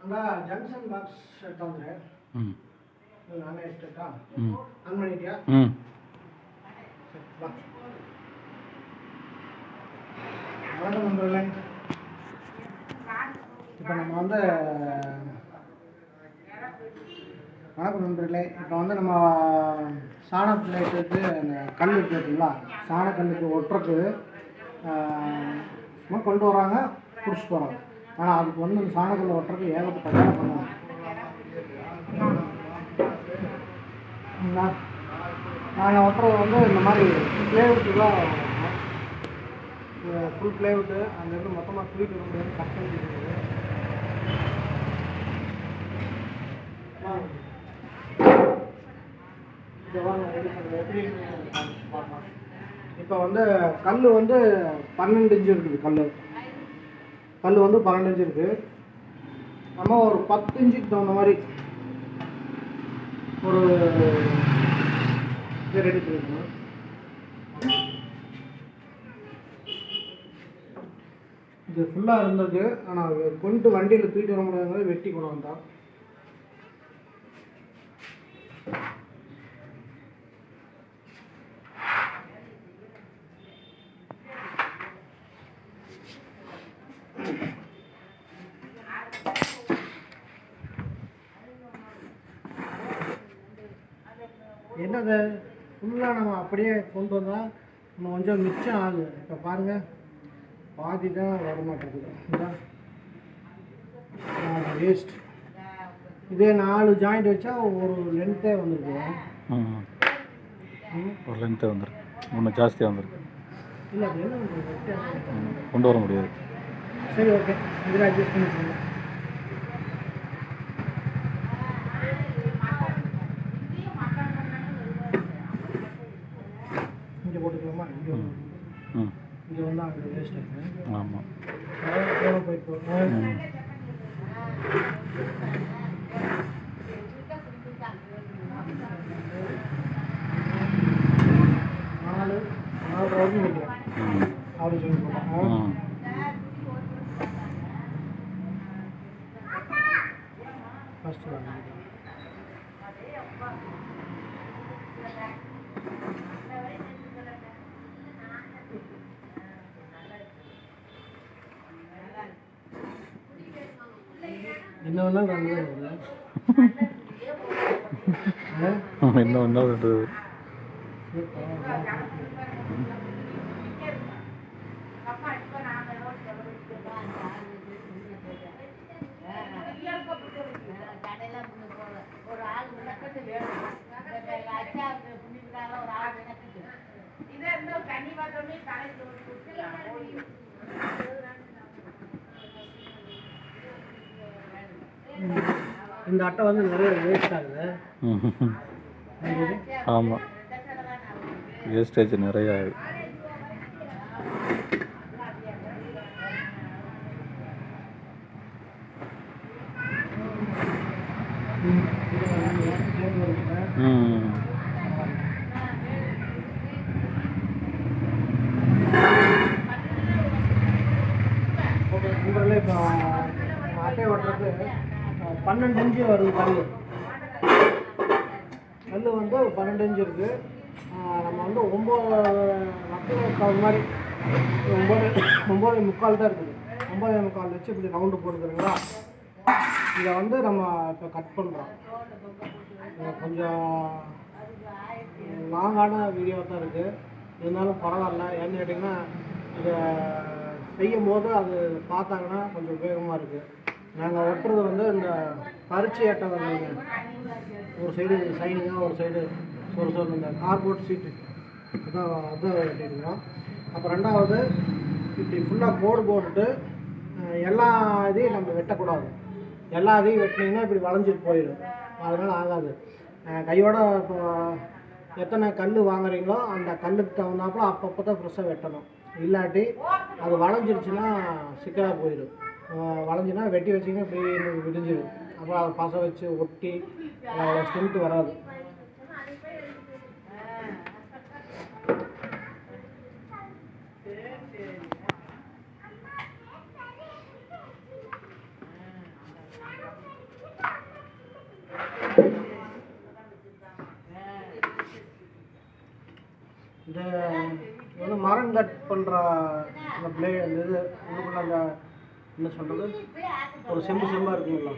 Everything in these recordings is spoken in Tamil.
ಅಲ್ಲ ಜಂಕ್ಷನ್ ಬಾಕ್ಸ್ ಸೆಟ್ ಅಂದರೆ ಹ್ಞೂ ನಾನೇ ಎಷ್ಟಾ ಹ್ಞೂ ಆನ್ ಮಾಡಿದ್ಯಾ ಹ್ಞೂ ಬಾ வணக்கம் நண்பர்களே இப்போ நம்ம வந்து வணக்கம் நண்பர்களே இப்போ வந்து நம்ம சாண பிள்ளைட்டுக்கு அந்த கல் இருக்கு பார்த்தீங்களா சாணக்கல்லுக்கு ஒட்டுறதுக்கு ஆஹ், சும்மா கொண்டு வராங்க பிடிச்சிட்டு போகிறாங்க ஆனால் அதுக்கு வந்து அந்த சாணக்கல்லை ஒட்டுறதுக்கு ஏகப்பட்ட வேலை பண்ணுவாங்க. நான் நாங்கள் ஒட்டுறது வந்து இந்த மாதிரி பிளேவுட்டு தான் ஃபுல் பிளேவுட்டு அங்கேருந்து மொத்தமாக தூக்கிட்டு வர முடியாது இருக்குது. இப்போ வந்து கல் வந்து பன்னெண்டு இன்ச்சு இருக்குது கல் கல் வந்து பன்னெண்டு இன்ச்சு இருக்குது நம்ம ஒரு பத்து இன்ச்சுக்கு தகுந்த மாதிரி ஒரு இது ரெடி பண்ணிக்கணும். இது ஃபுல்லாக இருந்திருக்கு. ஆனால் கொண்டு வண்டியில் தூக்கிட்டு வர முடியாத வெட்டி கொண்டு வந்தான். என்னது ஃபுல்லாக நம்ம அப்படியே கொண்டு வந்தால் நம்ம கொஞ்சம் மிச்சம் ஆகுது. இப்போ பாருங்கள் பாதி தான் வர மாட்டேங்குது வேஸ்ட் இதே நாலு ஜாயிண்ட் வச்சா ஒரு லென்த்தே வந்திருக்கு. ஒரு லென்த்து வந்துருக்கு. இன்னும் ஜாஸ்தியாக வந்திருக்கு. இல்லை கொண்டு வர முடியாது. சரி ஓகே இதில் அட்ஜஸ்ட் பண்ணிக்கோங்க இங்கே போட்டுக்கலாமா? இங்கே இங்கே வந்து அங்கே வேஸ்ட் ஆகுது ஆமாம் எவ்வளோ போயிட்டு போகிறோம் ம். நாலு நாலு வரைக்கும் ஃபஸ்ட்டு வாங்க என்ன? ரெண்டு தான் வருது ஆ? இன்னும் இன்னும் ரெண்டு சரி, பரவாயில்ல. இந்த அட்டை வந்து நிறைய வேஸ்ட் ஆகுது ஆமாம் வேஸ்டேஜ் நிறையா ஆகுது ம், இது வந்து சேர்ந்து வருது. ம் ஓகே நண்பர்களே இப்போ அட்டை ஓட்டுறது அஹ், பன்னெண்டு இன்ச்சு வருது கல் கல் வந்து ஒரு பன்னெண்டு இன்ச்சு இருக்குது நம்ம வந்து ஒம்பது மக்கள் மாதிரி ஒம்பது ஒம்பது முக்கால் தான் இருக்குது. ஒம்பது முக்கால் வச்சு இப்படி ரவுண்டு போட்டுக்கிறீங்களா? இதை வந்து நம்ம இப்போ கட் பண்ணுறோம் கொஞ்சம் லாங்கான வீடியோ தான் இருக்குது இருந்தாலும் பரவாயில்ல. ஏன்னு கேட்டிங்கன்னா இதை செய்யும் போது அது பார்த்தாங்கன்னா கொஞ்சம் உபயோகமாக இருக்குது நாங்கள் ஒட்டுறது வந்து இந்த பரிச்சை அட்டை வந்தீங்க ஒரு சைடு சைனிங்காக ஒரு சைடு சொறு சொரு இந்த கார்போர்ட் சீட்டு அதான் அதான் வெட்டிருக்கிறோம் அப்புறம் ரெண்டாவது இப்படி ஃபுல்லாக போர்டு போட்டுட்டு எல்லா இதையும் நம்ம வெட்டக்கூடாது. எல்லா இதையும் வெட்டினீங்கன்னா இப்படி வளைஞ்சிட்டு போயிடும். அதனால் ஆகாது. கையோட இப்போ எத்தனை கல் வாங்குறீங்களோ அந்த கல்லுக்கு தகுந்தாப்புல அப்பப்போ தான் ஃப்ரெஷ்ஷாக வெட்டணும். இல்லாட்டி அது வளைஞ்சிருச்சுன்னா சிக்கலாக போயிடும். வளைஞ்சினா வெட்டி வச்சிங்கன்னா இப்படி விடிஞ்சிடும் அப்புறம் அதை பச வச்சு ஒட்டி அவ்வளோ ஸ்ட்ரென்த்து வராது. இந்த வந்து மரம் கட் பண்ணுற அந்த பிளே அந்த இது உள்ளுக்குள்ள அந்த என்ன சொல்கிறது ஒரு செம்பு செம்பாக இருக்குங்களா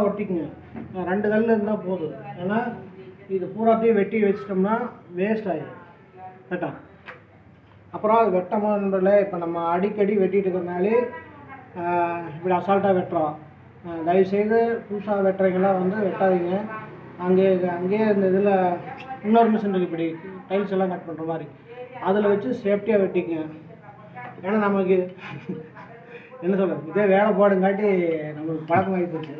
கல்லை ஒட்டிக்குங்க ரெண்டு கல் இருந்தால் போதும். ஏன்னா இது பூராத்தையும் வெட்டி வச்சிட்டோம்னா வேஸ்ட் ஆகிடும் கரெக்டா அப்புறம் அது வெட்டமோ நண்பர்களே இப்போ நம்ம அடிக்கடி வெட்டிட்டு இருக்கிறனாலே இப்படி அசால்ட்டாக வெட்டுறோம். தயவுசெய்து புதுசாக வெட்டுறீங்களாம் வந்து வெட்டாதீங்க. அங்கே அங்கேயே இந்த இதில் இன்னொரு மிஷின் இருக்குது இப்படி டைல்ஸ் எல்லாம் கட் பண்ணுற மாதிரி. அதில் வச்சு சேஃப்டியாக வெட்டிக்குங்க. ஏன்னா நமக்கு என்ன சொல்கிறது இதே வேலை போடுங்காட்டி நம்மளுக்கு பழக்கம் ஆகி போச்சு.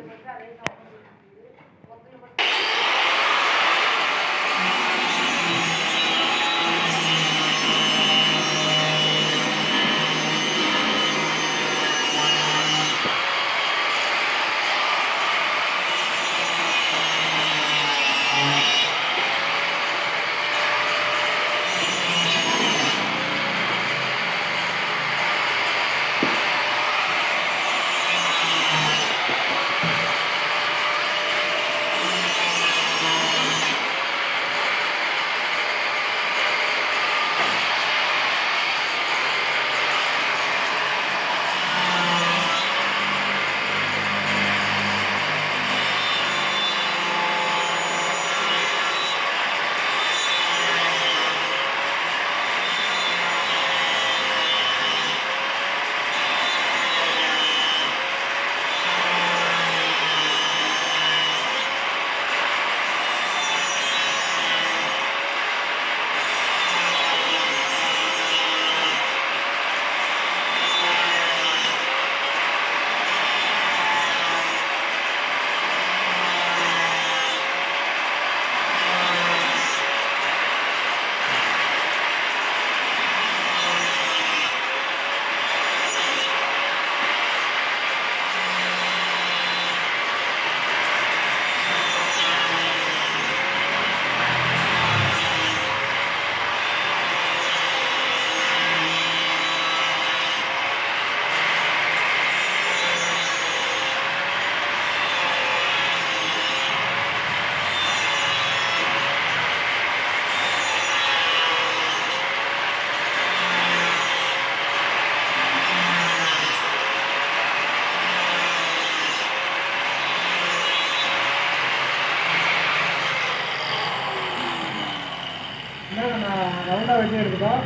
பார்த்தீங்கன்னா நான் ரவுண்டாக வெட்டி எடுத்துட்டோம்.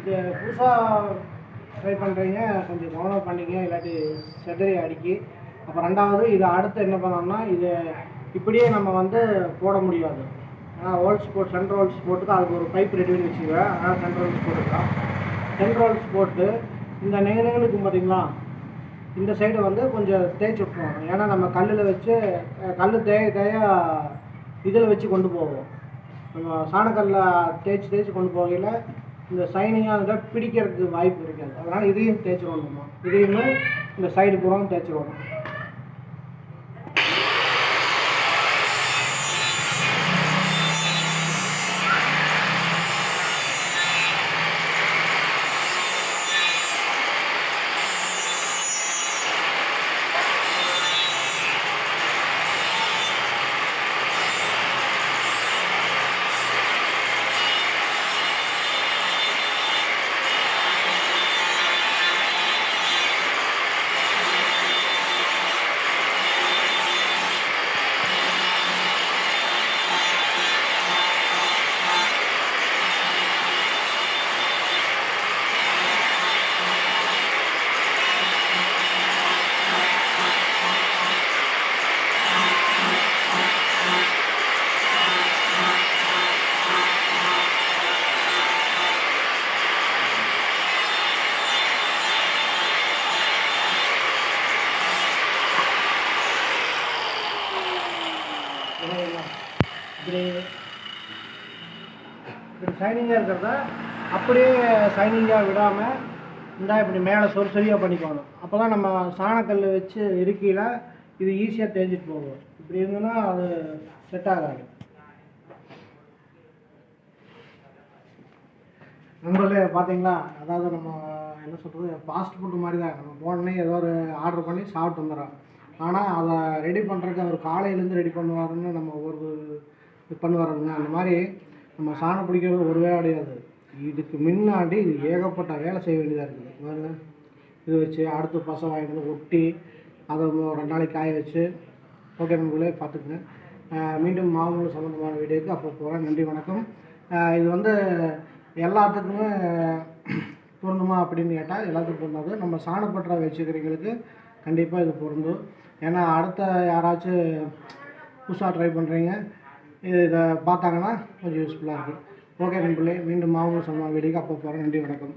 இது புதுசாக ட்ரை பண்ணுறீங்க கொஞ்சம் கவனம் பண்ணிங்க இல்லாட்டி செதறி அடிக்கி. அப்புறம் ரெண்டாவது இது அடுத்து என்ன பண்ணோம்னா இது இப்படியே நம்ம வந்து போட முடியாது. ஏன்னா ஹோல்ஸ் போட்டு சென்ட்ரல் ஹோல்ஸ் போட்டுக்கு அதுக்கு ஒரு பைப் ரெடி பண்ணி வச்சுக்குவேன். அதனால் சென்ட்ரல் ஹோல்ஸ் போட்டுக்கலாம். சென்ட்ரல் ஹோல்ஸ் போட்டு இந்த நெகநெகளுக்கு பார்த்தீங்களா இந்த சைடு வந்து கொஞ்சம் தேய்ச்சி விட்டுருவோம். ஏன்னா நம்ம கல்லில் வச்சு கல் தேய தேய இதில் வச்சு கொண்டு போவோம். நம்ம சாணக்கல்ல தேய்ச்சி தேய்ச்சி கொண்டு போகையில் இந்த சைனிங்காக இருந்தால் பிடிக்கிறதுக்கு வாய்ப்பு இருக்காது. அதனால் இதையும் தேய்ச்சிருவோம் நம்ம. இதையுமே இந்த சைடு பூராவும் இப்படி ஷைனிங்காக இருக்கிறத? அப்படியே ஷைனிங்காக விடாமல் இந்த இப்படி மேலே சொறு சொரியாக பண்ணிக்கணும். அப்போ தான் நம்ம சாணக்கல் வச்சு இருக்கையில் இது ஈஸியாக தேஞ்சிட்டு போகும். இப்படி இருந்ததுன்னா அது செட் ஆகாது. நண்பர்களே பார்த்தீங்களா அதாவது நம்ம என்ன சொல்கிறது ஃபாஸ்ட் ஃபுட் மாதிரி தான் நம்ம போனோடனே ஏதோ ஒரு ஆர்டர் பண்ணி சாப்பிட்டு வந்துடுறோம். ஆனால் அதை ரெடி பண்ணுறதுக்கு அவர் காலையிலேருந்து ரெடி பண்ணுவாருன்னு நம்ம ஒரு இது பண்ணுவாருங்க. அந்த மாதிரி நம்ம சாணம் பிடிக்கிறது ஒரு வேலை கிடையாது இதுக்கு முன்னாடி இது ஏகப்பட்ட வேலை செய்ய வேண்டியதாக இருக்குது. பாருங்க. இது வச்சு அடுத்து பசை வாங்கிட்டு வந்து ஒட்டி அதை ரெண்டு நாளைக்கு காய வச்சு ஓகே நண்பர்களே பார்த்துக்குங்க. மீண்டும் மாவுகள் சம்மந்தமான வீடியோக்கு அப்போ போகிறேன் நன்றி வணக்கம். இது வந்து எல்லாத்துக்குமே பொருந்துமா அப்படின்னு கேட்டால் எல்லாத்துக்கும் பொருந்தாது. நம்ம சாணப்பற்ற வச்சுக்கிறவங்களுக்கு கண்டிப்பாக இது பொருந்தும். ஏன்னா அடுத்த யாராச்சும் புதுசாக ட்ரை பண்ணுறீங்க இதை பார்த்தாங்கன்னா கொஞ்சம் யூஸ்ஃபுல்லாக இருக்குது ஓகே நண்பர்களே மீண்டும் மாவு சம்மந்தமான வீடியோக்கு அப்போ போகிறேன் நன்றி வணக்கம்.